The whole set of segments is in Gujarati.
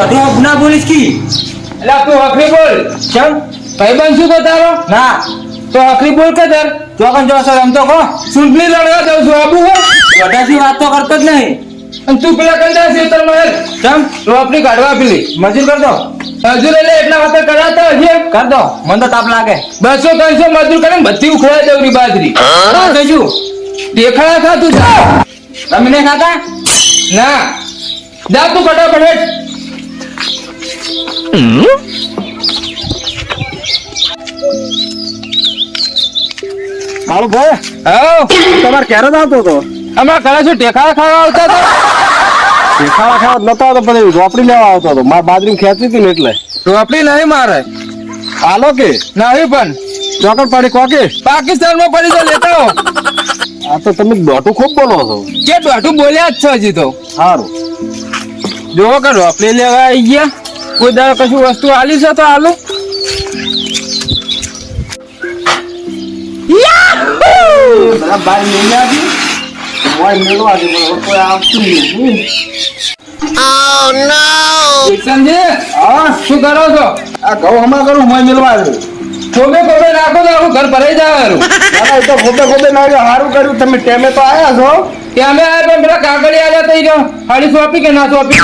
દોઢું ના બોલીશ કી? એટલે તું હકરી બોલ. ચમ? ભાઈબંધ શું બતાવો તારો ના. તો હકરી બોલ કે દર તો કન જો સર એમ તો કો ચૂંટણી લડવા જાઉં છું આબુ હો. દોઢાથી વાત તો કરતો જ નહીં. અને તું પેલા કંટા ખેતરમાં ચમ? રોપડી કાઢવા પેલી. મજૂર કર દો હજુ એટલે એટલા વખત કરાતો હજી કર દો. મને તો તાપ લાગે. બસો ત્રણસો મજૂર કરીને બધી ઉખડાઈ દેવરી બાજરી. કહીશું દેખાડા થા તું જા. તમને ખાતા? ના. જા તું ફટાફટ. મારો ભાઈ હાઉ તમારે ક્યારે આવતો હતો? હમણાં ઘરે શું ટેકાળા ખાવા આવતા હતા? દેખાવા ખાવા નતો આવતો પણ રોપડી લેવા આવતો હતો. મારે બાજરી ખેંચી હતી ને એટલે. રોપડી નહીં મારે. હાલો કે? નહીં પણ. ચોકડ પડી કોકે? પાકિસ્તાનમાં પડી તો લેતા. આ તો તમે દોટું ખૂબ બોલો છો. કે દોટું બોલ્યા જ છે હજી તો. સારું જોવો કે રોપડી લેવા આવી ગયા? કોઈ દાડો કશું વસ્તુ આલી છે તો આલો. બધા બાર લઈને આવી મોય મેળવા દે પણ હવે કોઈ આવતું નહીં સંજય હા? શું કરો છો? આ ઘઉં હમણાં કરું મોય મેળવા દે ખોબે ખોબે નાખો તો આખું ઘર ભરાઈ જવાનું. દાદા એ તો ખોબે ખોબે ના સારું કર્યું. તમે ટેમે તો આયા છો. કે અમે આ પણ પેલા કાગળી આવ્યા તો ઈ હાડી સોંપી કે ના સોંપી?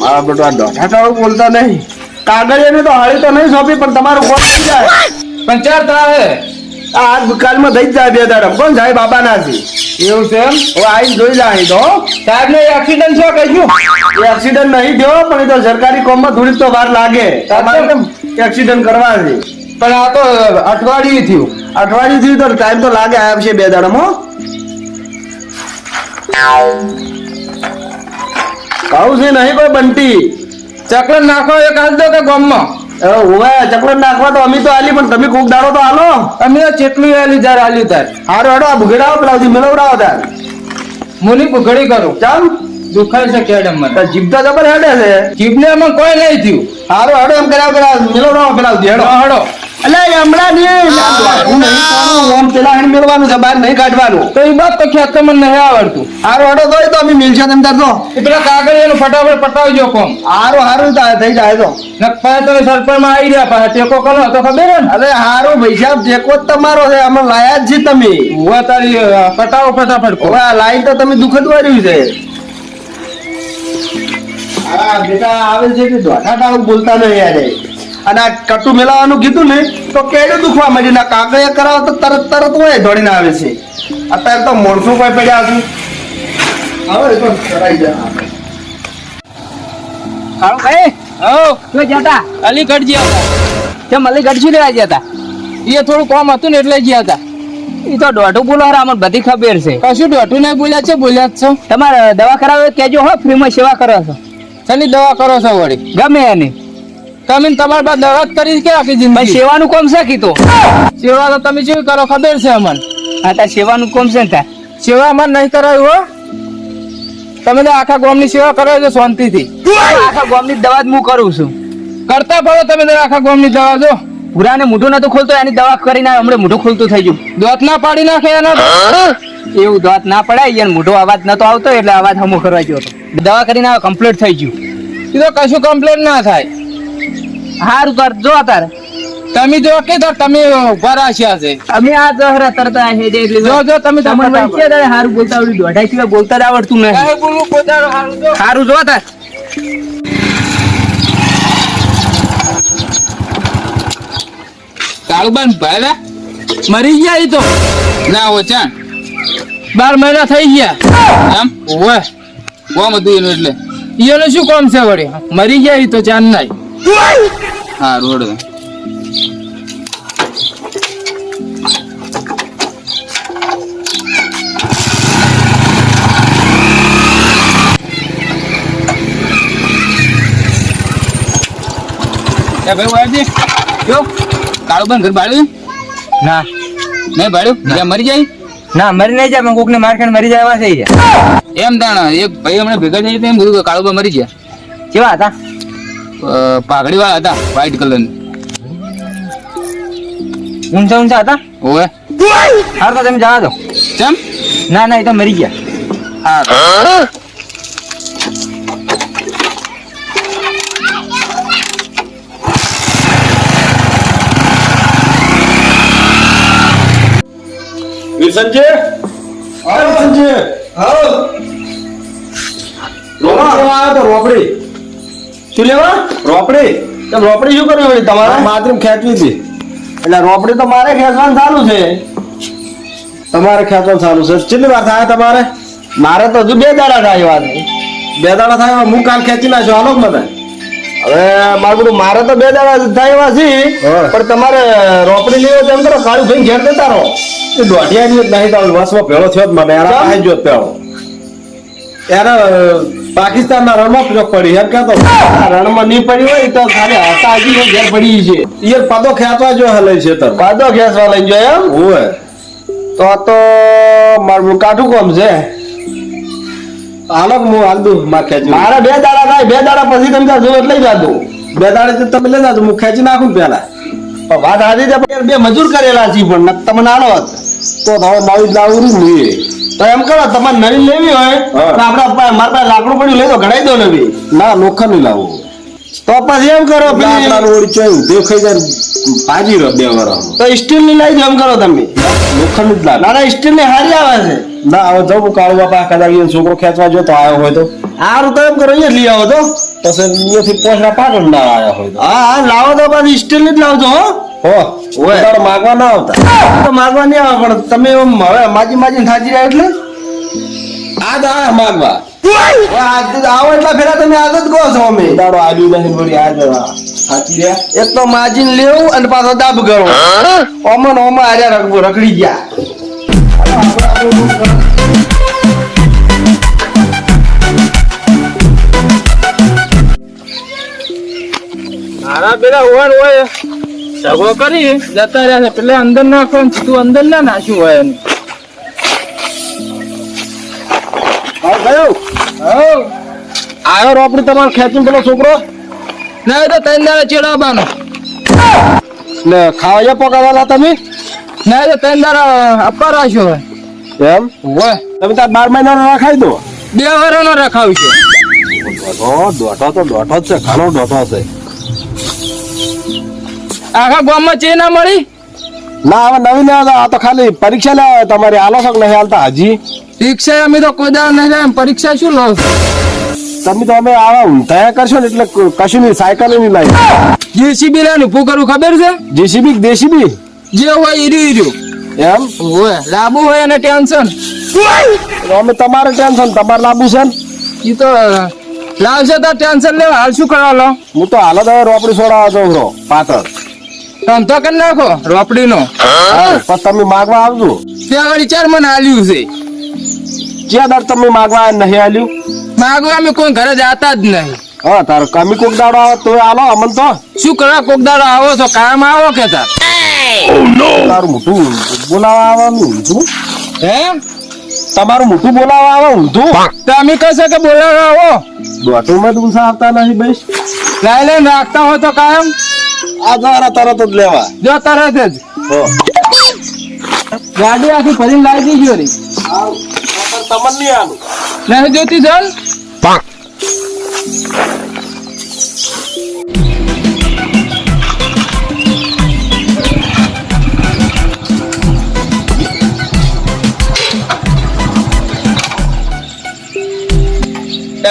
મારા બેટા દોઢાટાળું બોલતા નહીં. કાગળિયાને તો નહીં સોંપી પણ તમારું કોણ થઈ જાય? પણ ચાર તારે આ આજ કાલમાં થઈ જાય બે દાડમ કોણ સાહેબ બાબા ના એવું છે એમ? જોઈ લા તો સાહેબ ને એક્સિડન્ટ છો કહીશું એ એક્સિડન્ટ નહીં થયો પણ એ તો સરકારી કોમમાં થોડીક તો વાર લાગે. તમારે એક્સિડન્ટ કરવા છે? પણ આ તો અઠવાડિયું થયું. અઠવાડિયું થયું તો ટાઈમ તો લાગે આવ્યા છે બે દાડમ હો. કહું છે નહીં કોઈ બંટી. ચકલન નાખો એક હાલ દો કે ગોમમાં? ઓવે ચકલન નાખવા તો અમે તો આલી પણ તમે કોક દાડો તો આલો. અમે તો ચેટલું આલી જાર આલ્યું તાર હારો હડો આ ભૂગેડાવો પેલા મેળવડાવો તાર મુની પુઘડી કરું. ચાલ. દુખાય છે કેડમ મને. જીભ તો જબર હેડે છે. જીભને એમાં કોઈ નહીં થયું. હારો હડો એમ કર્યા પેલા મેળવડાવો પેલા હેડો હડો. અલે હમણાં ઓમ પેલા મેળવાનું છે બહાર નહીં કાઢવાનું. તો એ બાત તો ખેત તો મને નહીં આવડતું. હારો હેડો તો તો અમે મિલશે તેમ તાર તો. એ પેલા કાગળ એનું ફટાફટ પટાવજો કોમ. હારું હારું થઈ જાય તો. નકફાય તમે સરપંચમાં આવી રહ્યા ટેકો કરો તો ખબર ને? અરે હારું ભાઈ સાહેબ ટેકો જ તમારો છે અમે લાયા જ છે તમે. તારી પટાવો ફટાફટ. હવે લાઈન તો તમે દુઃખદ વાર્યું છે. આ બેટા આવે છે કે દોઢા બોલતા નહીં યાર. અને આ કટુ મેલાવાનું કીધું ને તો કેડું દુખવા માંડ્યું ના કાગળિયા કરાવો તો તરત તરત હોય દોડીને આવે છે. અત્યારે તો મોણસું કોઈ પડ્યા છે. આવે તો કરાઈ જાય. કાળુ ભાઈ. હઉ, તો જતા અલીગઢ ગયા હતા. કેમ અલીગઢ શું લેવા ગયા હતા? એ થોડું કામ હતું ને એટલે ગયા હતા. એ તો દોઢું બોલો હારા અમને બધી ખબર છે. કશું દોઢું નહીં બોલ્યા છે બોલ્યા જ છો. તમારે દવા કરાવે કેજો હો ફ્રીમાં સેવા કરો છો. ચાલી દવા કરો છો વળી. ગમે એની. તમે તમાર બાદ પાસે કરી કે આખી જિંદગી? સેવાનું કોમ છે કીધું? સેવા તો તમે જેવી કરો ખબર છે અમને. હા તાર સેવાનું કોમ છે ને સેવા અમારે નહીં કરાયું હો. તમે તો આખા ગામની સેવા કરો છો શાંતિથી. આખા ગામની દવા જ હું કરું છું. કરતા પડો તમે તો આખા ગામની દવા જો. પુરાને મોઢું નતું ખોલતો એની દવા કરીને હમણાં મોઢું ખોલતું થઈ ગયું. દોત ના પાડી નાખે એના એવું દોત ના પડાય એને મોઢો અવાજ નતો આવતો એટલે અવાજ હમો કરવા ગયો દવા કરીને કમ્પ્લીટ થઈ ગયું. એ તો કશું કમ્પ્લીટ ના થાય. સારું તાર જો તાર. તમે જો કે તો તમે ઊભા રાખ્યા છે અમે આ જહરા તરતા હે હેડે એટલે જો જો તમે તમને વચ્ચે તારે હારું બોલતા આવડ્યું દોઢાઈ સિવાય બોલતા આવડતું નહીં. કાંઈ બોલું પોતાનું હારું જો. સારું જો તાર. કાળુબાન ભાઈ મરી ગયા ઈ તો. ના ઓછા બાર મહિના થઈ ગયા. એમ ઓવે. કોમ હતું એનું એટલે? એનું શું કોમ છે વળી? મરી ગયા ઈ તો ચાન નાય. હા રોડ એ ભાઈ વાજી જો. કાળુબાન ઘર ભાડ્યું ના. નહીં ભાડ્યું જ્યાં મરી જાય? ના મરી નહીં જાય પણ કોકને માર્કેટ મરી જાય એવા થઈ જાય એમ તાણા એક ભાઈ હમણાં ભેગા થઈ એમ કીધું કાળુબા મરી ગયા. કેવા હતા? પાઘડી વાળા હતા વ્હાઈટ કલર ઊંચા ઊંચા હતા? ઓએ હાર તો તમે જવા દો. કેમ ના ના એ તો મરી ગયા. હા. વિસનજી? હા વિસનજી. હા. રોમા. આવ્યો તો રોકડી શું લેવા રોપડી? તો રોપડી શું કરવી હોય તમારે? બાથરૂમ ખેંચવી હતી. એટલે રોપડી તો મારે ખેંચવાનું ચાલુ છે. તમારે ખેંચવાનું ચાલુ છે. કેટલી વાર થાય તમારે? મારે તો હજુ બે દાડા થાય વાત બે દાડા થાય હું કાલ ખેંચી નાખ્યો. જ મને? હવે મારું મારે તો બે દાડા થાય એવા છે. પણ તમારે રોપડી લેવો તેમ કરો કાળું ભાઈ ઘેર દેતા રહો. એ દોઢિયા જ નહીં તો વસમાં ભેળો થયો જ મને? પાસે જો પેળો એને પાકિસ્તાનના રણમાં પ્રયોગ પડી એમ કહેતો આ રણમાં નહીં પડી હોય તો ખાલી હતા હજી ઘેર પડી છે. એ પાદો ખેંચવા જો હલે છે તર પાદો ખેંચવા લઈ જો એમ? હોય તો તો મારું કાઠું કોમ છે? હાલો હું હાલ દઉં માર ખેંચી મારે બે દાડા થાય બે દાડા પછી તમે ત્યાં જો એટલે જ જાતું બે દાડે તો તમે લઈ જાજો હું ખેંચી નાખું પેલા પણ વાત હાજી બે મજૂર કરેલા છે પણ તમને આનો તો હવે નવી લાવું ને એ તો એમ કરો તમારે નવી લેવી હોય તો આપણે મારા પાસે લાકડું પડ્યું લઈ દો ઘડાઈ દો નવી. ના લોખંડ નહીં લાવું. તો પછી એમ કરો પેલી લાકડાનું ઓળી ચોય દેવ ખાઈ જાય ભાજી રહ્યો બે વાર તો સ્ટીલની લઈ એમ કરો તમે. લોખંડ જ લાવ ના સ્ટીલની હારી આવે છે. ના હવે જવું કાળુ બાપા કદાચ છોકરો ખેંચવા જો તો આવ્યો હોય તો. હારું તો એમ કરો અહીંયા લઈ આવો તો. પછી અહીંયાથી પોસરા પાટણ ના આવ્યા હોય હા હા લાવો તો પછી સ્ટીલની જ લાવજો હો. હો ઓય. તારે માગવા ના આવતા. તો માગવા નહીં આવે પણ તમે એમ હવે માજી માજી થાજી રહ્યા એટલે? આ દા આયા માગવા. આવો એટલા ફેરા તમે આજ જ કહો છો અમે. દાડો આલ્યું નહીં વળી આ જ સાચી રહ્યા. એક તો માજીન લેવું અને પાછો દાબ કરો ઓમો ને ઓમો આર્યા રખડી ગયા. મારા પેલા ઓર હોય સગો કરી જતા રહ્યા છે. પેલા અંદર નાખો ને તું અંદર ના નાખ્યું હોય એનું. આવ્યો રોપડી તમારે ખેંચી પેલો છોકરો? ના તો ત્રણ દાડા ચેડાવવાનો. ને ખાવા પકાવેલા તમે? ના તો ત્રણ દાડા આપવા રાખ્યો હોય એમ? હોય. તમે તાર બાર મહિનાનો રખાવી દો. બે વારનો રખાવ છે. દોઢો તો દોઢો જ છે ઘણો દોઢો છે. આખા ગામમાં ચે ના મળી? ના હવે નવી લેવા આ તો ખાલી પરીક્ષા લેવા તમારી આલો છો નહીં હાલતા હજી. પરીક્ષા અમે તો કોઈ દાડા નહીં લે પરીક્ષા શું લો તમે તો અમે આવા ઊંધાયા કરશો ને એટલે કશું નહીં સાયકલ નહીં લાવી જેસીબી લઈને ઉભું કરવું ખબર છે? જેસીબી દેસીબી જે હોય ઈર્યું ઈર્યું એમ? હોય લાંબુ હોય અને ટેન્શન. અમે તમારે ટેન્શન તમારે લાંબુ છે ને? ઈ તો લાવશે તો ટેન્શન લેવા. હાલ શું કરવા લો? હું તો હાલત હવે રોપડી છોડાવવા જઉં છું પાટણ ધંધો કરી નાખો રોપડી નો પણ તમે માગવા આવજો. ત્યાં વળી ચાર મને હાલ્યું છે. ક્યાં દર તમે માગવા નહીં આલ્યું? માગવા અમે કોઈ ઘરે જતા જ નહીં. હા તારો કમી કોક દાડો આવે તો આલો અમન તો. શું કરવા કોક દાડો આવો છો? કામ આવો કે તાર? તારું મોટું બોલાવા આવવાનું ઊંધું. હે? તમારું મોટું બોલાવા આવે ઊંધું. તો અમે કહેશે કે બોલાવા આવો. દોઢું માં તું આવતા નહીં બેસ. લાઈ લઈને રાખતા હોય તો કાયમ. આ તરત જ લેવા. જો તરત જ હો. ગાડી આખી ફરીને લાવી દીધી રી તમને નહીં આનું નહીં જોતી ચાલ.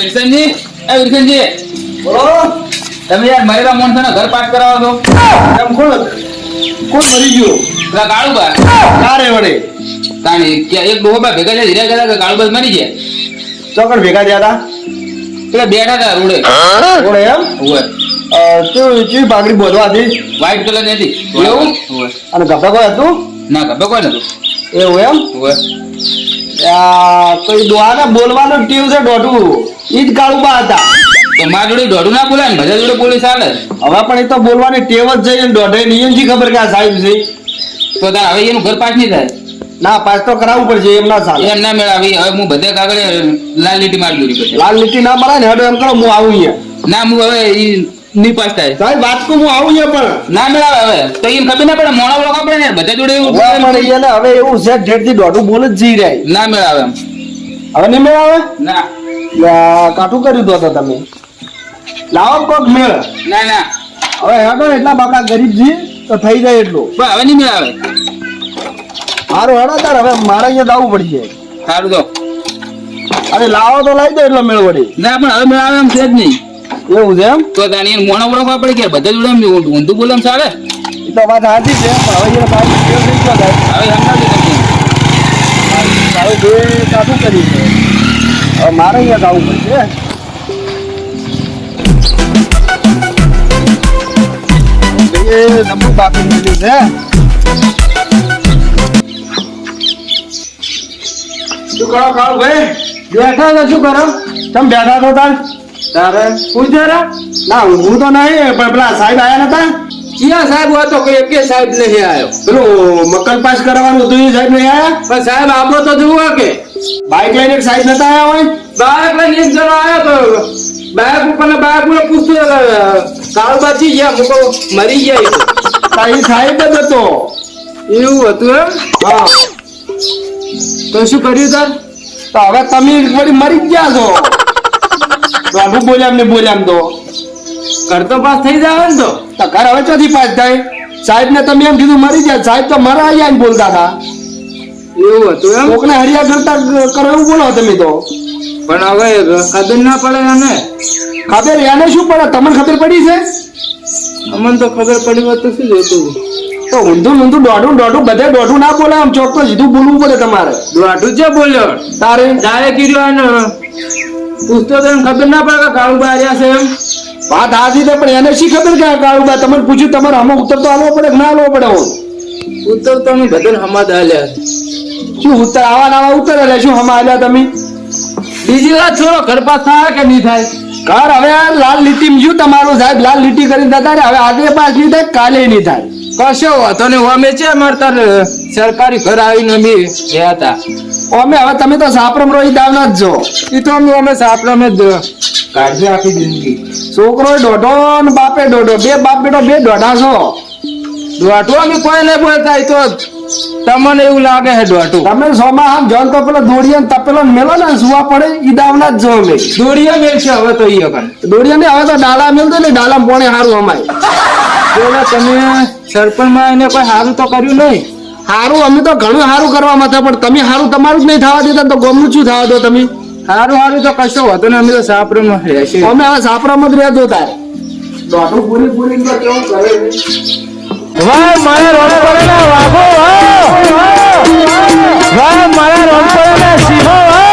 વિલ્સનજી એ વિલ્સનજી બોલો. તમે યાર મરેલા માણસોના ઘર પાઠ કરાવો છો? એમ કોણ કોણ મરી ગયો? પેલા કાળુબા તારે વડે. તાણી એક ડોબા ભેગા થયા હીરા ગયા કાળુબા મરી ગયા. ચોકડ ભેગા થયા પેલા બેઠા હતા રોડે. રોડે એમ? હોય તું ચી પાઘડી બોધવા હતી? વ્હાઈટ કલરની હતી. એવું? અને ગભા કોઈ હતું? ના ખબર કોઈ નતું. એવું એમ? આ, તો એ દોહાને બોલવાનું ટીવ છે દોઢું ઈજ જ કાળુબા હતા. તો મારા જોડે દોઢું ના બોલાય ને બધા જોડે પોલીસ ચાલે. હવે પણ એ તો બોલવાની ટેવ જ છે દોઢે નિયમથી ખબર કે આ સાહેબ છે? તો તાર હવે એનું ઘર પાસ નહીં થાય? ના પાસ તો કરાવવું પડશે એમ ના ચાલે. એમ ના મેળાવી હવે હું બધે કાગળ લાલ લીટી મારી દોરી પછી લાલ લીટી ના મળે ને હેડો એમ કરો હું આવું અહીંયા. ના હું હવે નહીં પાસ થાય. સાહેબ વાત હું આવું પણ. ના મેળાવે હવે. તો એમ ખબર ના પડે મોણા લોકો પડે ને બધા જોડે એવું પણ હવે એવું છે ઢેરથી દોઢું બોલ જ જઈ રહ્યા ના મેળાવે હવે નહીં મેળ આવે ના કાટું કાઠું કર્યું તો તમે. લાવો કોક મેળ. ના ના. હવે હેડો એટલા બાપડા ગરીબ છીએ તો થઈ જાય એટલું. પણ હવે નહીં મેળાવે હારું હેડો તાર હવે મારે અહીંયા જવું પડશે. સારું તો. અરે લાવો તો લાવી દો એટલો મેળ વળી. ના પણ હવે મેળ આવે એમ છે જ નહીં. એવું છે એમ? તો તાની મોણો મોણો મોણો પડે કે બધા જોડે ઊંધું બોલે એમ ચાલે એ તો વાત સાચી છે પણ હવે જેને બાજુ ફેર થઈ ગયો હવે બે કાઢું કરી છે હવે મારે અહીંયા જવું પડશે. એ નબળું બાકી નીકળ્યું છે શું કરો કાળુ ભાઈ બેઠા તો શું કરો તમે બેઠા તો તાર તારે પૂછ જરા ના હું તો નહીં પણ પેલા સાહેબ આયા નતા ક્યાં સાહેબ હોય તો કોઈ એકે સાહેબ નહીં આવ્યો પેલું મકલ પાસ કરાવવાનું હતું એ સાહેબ નહીં આયા પણ સાહેબ આપણો તો જુઓ કે બાઈક લઈને એક સાહેબ નતા આયા હોય બાળક લઈને એક જણો આવ્યો તો બાળક ઉપર ને બાળક ઉપર પૂછતો કાળ બચી ગયા મૂકો મરી ગયા એ તો. તા સાહેબ જ હતો. એવું હતું એમ? હા. તો શું કર્યું તાર? તો હવે તમે વળી મરી ગયા છો. બાબુ બોલ્યા ને બોલ્યા ઘર તો પાસ થઈ જાય ને તો. તો ઘર હવે ચોથી પાસ થાય. સાહેબ ને તમે એમ કીધું મરી ગયા. સાહેબ તો મારા આવ્યા ને બોલતા હતા. એવું હતું એમ? કોકને હરિયા કરતા કરો એવું બોલો તમે તો. પણ હવે ખબર ના પડે એને. ખબર એને શું પડે? તમને ખબર પડી છે? અમને તો ખબર પડી હોત તો શું જોતું? તો ઊંધું ઊંધું દોઢું દોઢું બધે દોઢું ના બોલે આમ ચોક્કસ સીધું બોલવું પડે તમારે. દોઢું જ બોલ્યો. તારે? તારે કીધું એને પૂછતો તો ખબર ના પડે કે કાળું આવ્યા છે એમ. વાત હાથી છે પણ એને શી ખબર કે કાળુબા? તમને પૂછ્યું તમારે આમાં ઉત્તર તો આલવો પડે કે ના આલવો પડે ઉત્તર તો અમે બધા હમા દાલ્યા શું ઉત્તર? આવા નાવા ઉત્તર એટલે શું હમા આલ્યા તમે? બીજી વાત છોડો ઘર પાસ થાય કે નહીં થાય? ઘર હવે લાલ લીટી જ્યું તમારું સાહેબ. લાલ લીટી કરીને જતા રે, હવે આજે પાસ નહીં થાય, કાલે નહીં થાય. કશો વાંધો નહીં. અમે છે અમારે તાર સરકારી ઘર આવીને અમે ગયા હતા. અમે, હવે તમે તો સાપરમ રોહી દાવના જ છો. એ તો અમે અમે સાપરમ જ કાઢી આખી જિંદગી. છોકરો દોઢો ને બાપે દોઢો. બે બાપ બેટો બે દોઢા છો. દોઢો અમે કોઈ નહીં બોલતા એ તો તમને એવું લાગે હે દોઢું? તમે સોમા આમ જોન તો પેલો દોડિયા ને તપેલો મેલો ને સુવા પડે ઈ દાવના જ છો અમે દોડીએ મેળ છે હવે તો ઈ અગર. દોડિયા ને હવે તો ડાલા મેલતો ને ડાલા પોણે સારું અમાય બોલો તમે સરપંચમાં એને કોઈ સારું તો કર્યું નહીં? સારું અમે તો ઘણું સારું કરવા માથે પણ તમે સારું તમારું જ નહીં થવા દેતા તો ગમનું શું થવા દો તમે? સારું સારું તો કશો હતો ને અમે તો સાપરામાં રહેશે. અમે હવે સાપરામાં જ રહેતો તાર. દોઢું પૂરી પૂરી તો કેવું કરે? વાહ મારા રોડ પર વાગો વાહ. વાહ મારા રોડ પર